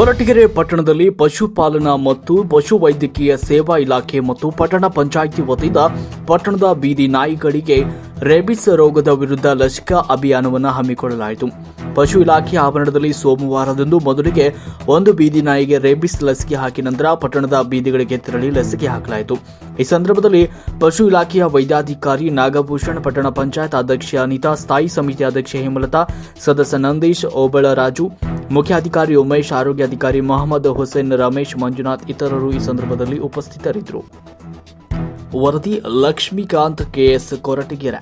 ಕೊರಟಗೆರೆ ಪಟ್ಟಣದಲ್ಲಿ ಪಶುಪಾಲನಾ ಮತ್ತು ಪಶುವೈದ್ಯಕೀಯ ಸೇವಾ ಇಲಾಖೆ ಮತ್ತು ಪಟ್ಟಣ ಪಂಚಾಯಿತಿ ವತಿಯಿಂದ ಪಟ್ಟಣದ ಬೀದಿ ನಾಯಿಗಳಿಗೆ ರೇಬಿಸ್ ರೋಗದ ವಿರುದ್ಧ ಲಸಿಕಾ ಅಭಿಯಾನವನ್ನು ಹಮ್ಮಿಕೊಳ್ಳಲಾಯಿತು. ಪಶು ಇಲಾಖೆ ಆವರಣದಲ್ಲಿ ಸೋಮವಾರದಂದು ಮೊದಲಿಗೆ ಒಂದು ಬೀದಿ ನಾಯಿಗೆ ರೇಬಿಸ್ ಲಸಿಕೆ ಹಾಕಿ ನಂತರ ಪಟ್ಟಣದ ಬೀದಿಗಳಿಗೆ ತೆರಳಿ ಲಸಿಕೆ ಹಾಕಲಾಯಿತು. ಈ ಸಂದರ್ಭದಲ್ಲಿ ಪಶು ಇಲಾಖೆಯ ವೈದ್ಯಾಧಿಕಾರಿ ನಾಗಭೂಷಣ್, ಪಟ್ಟಣ ಪಂಚಾಯತ್ ಅಧ್ಯಕ್ಷ ಅನಿತಾ, ಸ್ಥಾಯಿ ಸಮಿತಿ ಅಧ್ಯಕ್ಷೆ ಹೇಮಲತಾ, ಸದಸ್ಯ ನಂದೀಶ್, ಓಬಳರಾಜು ಮುಖ್ಯಾಧಿಕಾರಿ ಉಮೇಶ್ ಆರೋಗ್ಯಾಧಿಕಾರಿ ಮೊಹಮ್ಮದ್ ಹುಸೇನ್, ರಮೇಶ್, ಮಂಜುನಾಥ್ ಇತರರು ಈ ಸಂದರ್ಭದಲ್ಲಿ ಉಪಸ್ಥಿತರಿದ್ದರು. ವರದಿ ಲಕ್ಷ್ಮೀಕಾಂತ್ ಕೆಎಸ್ ಕೊರಟಗೆರೆ.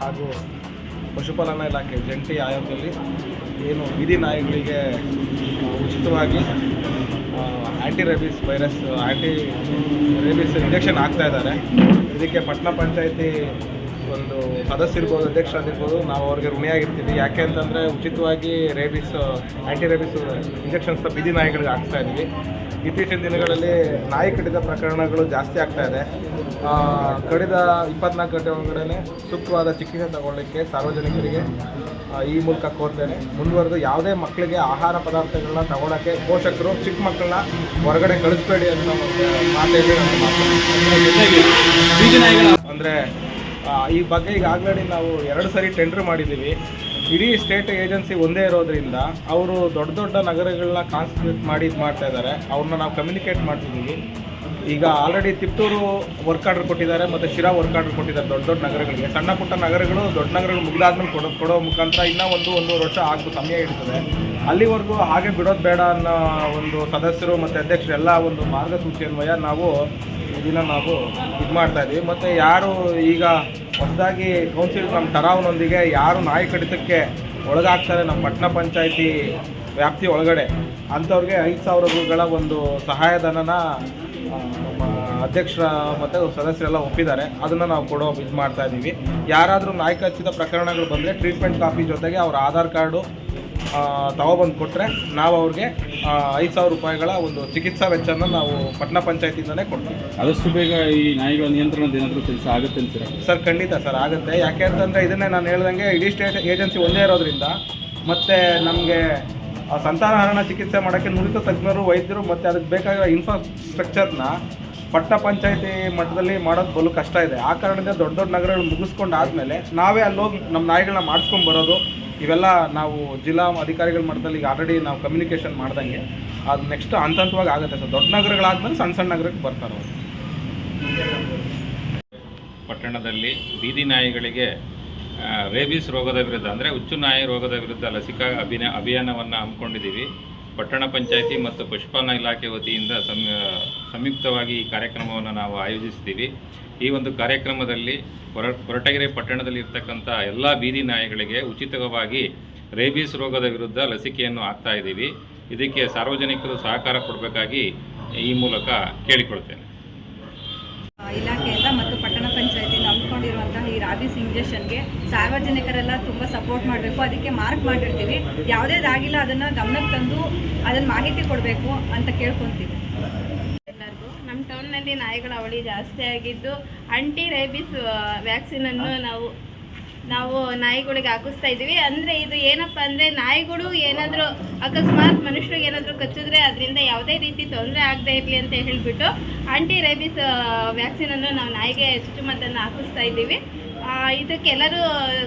ಹಾಗೂ ಪಶುಪಾಲನಾ ಇಲಾಖೆ ಜಂಟಿ ಆಯೋಗದಲ್ಲಿ ಏನು ಬೀದಿ ನಾಯಿಗಳಿಗೆ ಉಚಿತವಾಗಿ anti rabies virus anti rabies injection ಆಗ್ತಾ ಇದ್ದಾರೆ. ಇದಕ್ಕೆ ಪಟ್ಟಣ ಪಂಚಾಯತಿ ಒಂದು ಸದಸ್ಯರಿರ್ಬೋದು ಅಧ್ಯಕ್ಷರಾಗಿರ್ಬೋದು ನಾವು ಅವ್ರಿಗೆ ಋಣಿಯಾಗಿರ್ತೀವಿ. ಯಾಕೆ ಅಂತಂದರೆ ಉಚಿತವಾಗಿ ರೇಬಿಸ್ ಆ್ಯಂಟಿ ರೇಬಿಸ್ ಇಂಜೆಕ್ಷನ್ಸ್ನ ಬೀದಿ ನಾಯಿಗಳಿಗೆ ಹಾಕ್ತಾ ಇದ್ವಿ ಇತ್ತೀಚಿನ ದಿನಗಳಲ್ಲಿ ನಾಯಿ ಕಡಿದ ಪ್ರಕರಣಗಳು ಜಾಸ್ತಿ ಆಗ್ತಾ ಇದೆ. ಕಡಿದ ಇಪ್ಪತ್ನಾಲ್ಕು ಗಂಟೆ ಒಳಗಡೆ ಸೂಕ್ತವಾದ ಚಿಕಿತ್ಸೆ ತಗೊಳ್ಳಿಕ್ಕೆ ಸಾರ್ವಜನಿಕರಿಗೆ ಈ ಮೂಲಕ ಕೋರ್ತೇನೆ. ಮುಂದುವರೆದು ಯಾವುದೇ ಮಕ್ಕಳಿಗೆ ಆಹಾರ ಪದಾರ್ಥಗಳನ್ನ ತಗೊಳಕ್ಕೆ ಪೋಷಕರು ಚಿಕ್ಕ ಮಕ್ಕಳನ್ನ ಹೊರಗಡೆ ಕಳಿಸ್ಬೇಡಿ ಅಂತ ಮಾತೇಳಿ. ಅಂದ್ರೆ ಈ ಬಗ್ಗೆ ಈಗ ಆಲ್ರೆಡಿ ನಾವು ಎರಡು ಸರಿ ಟೆಂಡರ್ ಮಾಡಿದ್ದೀವಿ. ಇಡೀ ಸ್ಟೇಟ್ ಏಜೆನ್ಸಿ ಒಂದೇ ಇರೋದ್ರಿಂದ ಅವರು ದೊಡ್ಡ ದೊಡ್ಡ ನಗರಗಳನ್ನ ಕಾನ್ಸಂಟ್ರೇಟ್ ಮಾಡಿ ಇದು ಮಾಡ್ತಾ ಇದ್ದಾರೆ ಅವ್ರನ್ನ ನಾವು ಕಮ್ಯುನಿಕೇಟ್ ಮಾಡ್ತಿದ್ದೀವಿ. ಈಗ ಆಲ್ರೆಡಿ ತಿಪ್ಟೂರು ವರ್ಕ್ ಆರ್ಡರ್ ಕೊಟ್ಟಿದ್ದಾರೆ ಮತ್ತು ಶಿರಾ ವರ್ಕ್ ಆರ್ಡರ್ ಕೊಟ್ಟಿದ್ದಾರೆ ದೊಡ್ಡ ದೊಡ್ಡ ನಗರಗಳಿಗೆ. ಸಣ್ಣ ಪುಟ್ಟ ನಗರಗಳು ದೊಡ್ಡ ನಗರಗಳು ಮುಗಿದಾದ್ಮೇಲೆ ಕೊಡೋ ಕೊಡೋ ಮುಖಾಂತರ ಇನ್ನೂ ಒಂದು ಒಂದೂವರೆ ವರ್ಷ ಆಗೋ ಸಮಯ ಇರ್ತದೆ ಅಲ್ಲಿವರೆಗೂ ಹಾಗೆ ಬಿಡೋದು ಬೇಡ ಅನ್ನೋ ಒಂದು ಸದಸ್ಯರು ಮತ್ತು ಅಧ್ಯಕ್ಷರು ಎಲ್ಲ ಒಂದು ಮಾರ್ಗಸೂಚಿ ಅನ್ವಯ ನಾವು ಇದನ್ನ ನಾವು ಇದು ಮಾಡ್ತಾ ಇದ್ದೀವಿ ಮತ್ತು ಯಾರು ಈಗ ಹೊಸದಾಗಿ ಕೌನ್ಸಿಲ್ ನಮ್ಮ ಟರಾವ್ನೊಂದಿಗೆ ಯಾರು ನಾಯಿ ಕಡಿತಕ್ಕೆ ಒಳಗಾಗ್ತಾರೆ ನಮ್ಮ ಪಟ್ಟಣ ಪಂಚಾಯಿತಿ ವ್ಯಾಪ್ತಿ ಒಳಗಡೆ, ಅಂಥವ್ರಿಗೆ ಐದು ಸಾವಿರ ರೂಗಳ ಒಂದು ಸಹಾಯಧನನ ನಮ್ಮ ಅಧ್ಯಕ್ಷರ ಮತ್ತು ಸದಸ್ಯರೆಲ್ಲ ಒಪ್ಪಿದ್ದಾರೆ. ಅದನ್ನು ನಾವು ಕೊಡೋ ಇದು ಮಾಡ್ತಾ ಇದ್ದೀವಿ ಯಾರಾದರೂ ನಾಯಿ ಕಚ್ಚಿದ ಪ್ರಕರಣಗಳು ಬಂದರೆ ಟ್ರೀಟ್ಮೆಂಟ್ ಕಾಪಿ ಜೊತೆಗೆ ಅವ್ರ ಆಧಾರ್ ಕಾರ್ಡು ತಗೊಬಂದು ಕೊಟ್ಟರೆ ನಾವು ಅವ್ರಿಗೆ ಐದು ಸಾವಿರ ರೂಪಾಯಿಗಳ ಒಂದು ಚಿಕಿತ್ಸಾ ವೆಚ್ಚನ ನಾವು ಪಟ್ಟಣ ಪಂಚಾಯತಿಯಿಂದಲೇ ಕೊಡ್ತೀವಿ. ಆದಷ್ಟು ಬೇಗ ಈ ನಾಯಿಗಳ ನಿಯಂತ್ರಣದ ಏನಾದರೂ ಕೆಲಸ ಆಗುತ್ತೆ ಅಂತೀರಾ? ಸರ್ ಖಂಡಿತ ಸರ್ ಆಗುತ್ತೆ. ಯಾಕೆ ಅಂತಂದರೆ ಇದನ್ನೇ ನಾನು ಹೇಳ್ದಂಗೆ ಇಡೀ ಸ್ಟೇಟ್ ಏಜೆನ್ಸಿ ಒಂದೇ ಇರೋದ್ರಿಂದ ಮತ್ತು ನಮಗೆ ಸಂತಾನಹರಣ ಚಿಕಿತ್ಸೆ ಮಾಡೋಕ್ಕೆ ನುರಿತ ತಜ್ಞರು ವೈದ್ಯರು ಮತ್ತು ಅದಕ್ಕೆ ಬೇಕಾಗಿರೋ ಇನ್ಫ್ರಾಸ್ಟ್ರಕ್ಚರ್ನ ಪಟ್ಟಣ ಪಂಚಾಯತಿ ಮಟ್ಟದಲ್ಲಿ ಮಾಡೋದು ಬಲು ಕಷ್ಟ ಇದೆ. ಆ ಕಾರಣದಿಂದ ದೊಡ್ಡ ದೊಡ್ಡ ನಗರಗಳು ಮುಗಿಸ್ಕೊಂಡು ಆದಮೇಲೆ ನಾವೇ ಅಲ್ಲೋಗಿ ನಮ್ಮ ನಾಯಿಗಳನ್ನ ಮಾಡಿಸ್ಕೊಂಡು ಬರೋದು ಇವೆಲ್ಲ ನಾವು ಜಿಲ್ಲಾ ಅಧಿಕಾರಿಗಳ ಮಟ್ಟದಲ್ಲಿ ಈಗ ಆಲ್ರೆಡಿ ನಾವು ಕಮ್ಯುನಿಕೇಷನ್ ಮಾಡ್ದಂಗೆ. ಅದು ನೆಕ್ಸ್ಟ್ ಹಂತ ಹಂತವಾಗಿ ಆಗುತ್ತೆ ಸರ್. ದೊಡ್ಡ ನಗರಗಳಾದ್ಮೇಲೆ ಸಣ್ಣ ಸಣ್ಣ ನಗರಕ್ಕೆ ಬರ್ತಾರೆ ಅವರು. ಪಟ್ಟಣದಲ್ಲಿ ಬೀದಿ ನಾಯಿಗಳಿಗೆ ರೇಬಿಸ್ ರೋಗದ ವಿರುದ್ಧ, ಅಂದರೆ ಹುಚ್ಚು ನಾಯಿ ರೋಗದ ವಿರುದ್ಧ ಲಸಿಕಾ ಅಭಿನ, ಅಭಿಯಾನವನ್ನು ಹಮ್ಮಿಕೊಂಡಿದ್ದೀವಿ. ಪಟ್ಟಣ ಪಂಚಾಯಿತಿ ಮತ್ತು ಪಶುಪಾಲನಾ ಇಲಾಖೆ ವತಿಯಿಂದ ಸಂಯುಕ್ತವಾಗಿ ಈ ಕಾರ್ಯಕ್ರಮವನ್ನು ನಾವು ಆಯೋಜಿಸ್ತೀವಿ. ಈ ಒಂದು ಕಾರ್ಯಕ್ರಮದಲ್ಲಿ ಹೊರ ಕೊರಟಗೆರೆ ಪಟ್ಟಣದಲ್ಲಿ ಇರ್ತಕ್ಕಂಥ ಎಲ್ಲ ಬೀದಿ ನಾಯಿಗಳಿಗೆ ಉಚಿತವಾಗಿ ರೇಬಿಸ್ ರೋಗದ ವಿರುದ್ಧ ಲಸಿಕೆಯನ್ನು ಹಾಕ್ತಾ ಇದ್ದೀವಿ. ಇದಕ್ಕೆ ಸಾರ್ವಜನಿಕರು ಸಹಕಾರ ಕೊಡಬೇಕಾಗಿ ಈ ಮೂಲಕ ಕೇಳಿಕೊಳ್ತೇನೆ. ಇಲಾಖೆಯಿಂದ ಮತ್ತು ಪಟ್ಟಣ ಈ ರಾಬಿಸ್ ಇಂಜೆಕ್ಷನ್ಗೆ ಸಾರ್ವಜನಿಕರೆಲ್ಲ ತುಂಬ ಸಪೋರ್ಟ್ ಮಾಡಬೇಕು. ಅದಕ್ಕೆ ಮಾರ್ಕ್ ಮಾಡಿರ್ತೀವಿ. ಯಾವುದೇದಾಗಿಲ್ಲ ಅದನ್ನು ಗಮನಕ್ಕೆ ತಂದು ಅದನ್ನು ಮಾಹಿತಿ ಕೊಡಬೇಕು ಅಂತ ಕೇಳ್ಕೊತೀವಿ. ಎಲ್ಲರಿಗೂ. ನಮ್ಮ ಟೌನ್ನಲ್ಲಿ ನಾಯಿಗಳ ಅವಳಿ ಜಾಸ್ತಿ ಆಗಿದ್ದು ಆಂಟಿ ರೇಬಿಸ್ ವ್ಯಾಕ್ಸಿನನ್ನು ನಾವು ನಾವು ನಾಯಿಗಳಿಗೆ ಹಾಕಿಸ್ತಾ ಇದ್ದೀವಿ. ಅಂದರೆ ಇದು ಏನಪ್ಪ ಅಂದರೆ ನಾಯಿಗಳು ಏನಾದರೂ ಅಕಸ್ಮಾತ್ ಮನುಷ್ಯರಿಗೆ ಏನಾದರೂ ಕಚ್ಚಿದ್ರೆ ಅದರಿಂದ ಯಾವುದೇ ರೀತಿ ತೊಂದರೆ ಆಗದೇ ಇರಲಿ ಅಂತ ಹೇಳಿಬಿಟ್ಟು ಆಂಟಿ ರೇಬಿಸ್ ವ್ಯಾಕ್ಸಿನನ್ನು ನಾವು ನಾಯಿಗೆ ಚುಚ್ಚುಮದ್ದನ್ನು ಹಾಕಿಸ್ತಾ ಇದ್ದೀವಿ. ಇದಕ್ಕೆಲ್ಲರೂ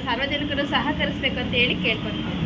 ಸಾರ್ವಜನಿಕರು ಸಹಕರಿಸ್ಬೇಕು ಅಂತ ಹೇಳಿ ಕೇಳ್ಕೊತೀವಿ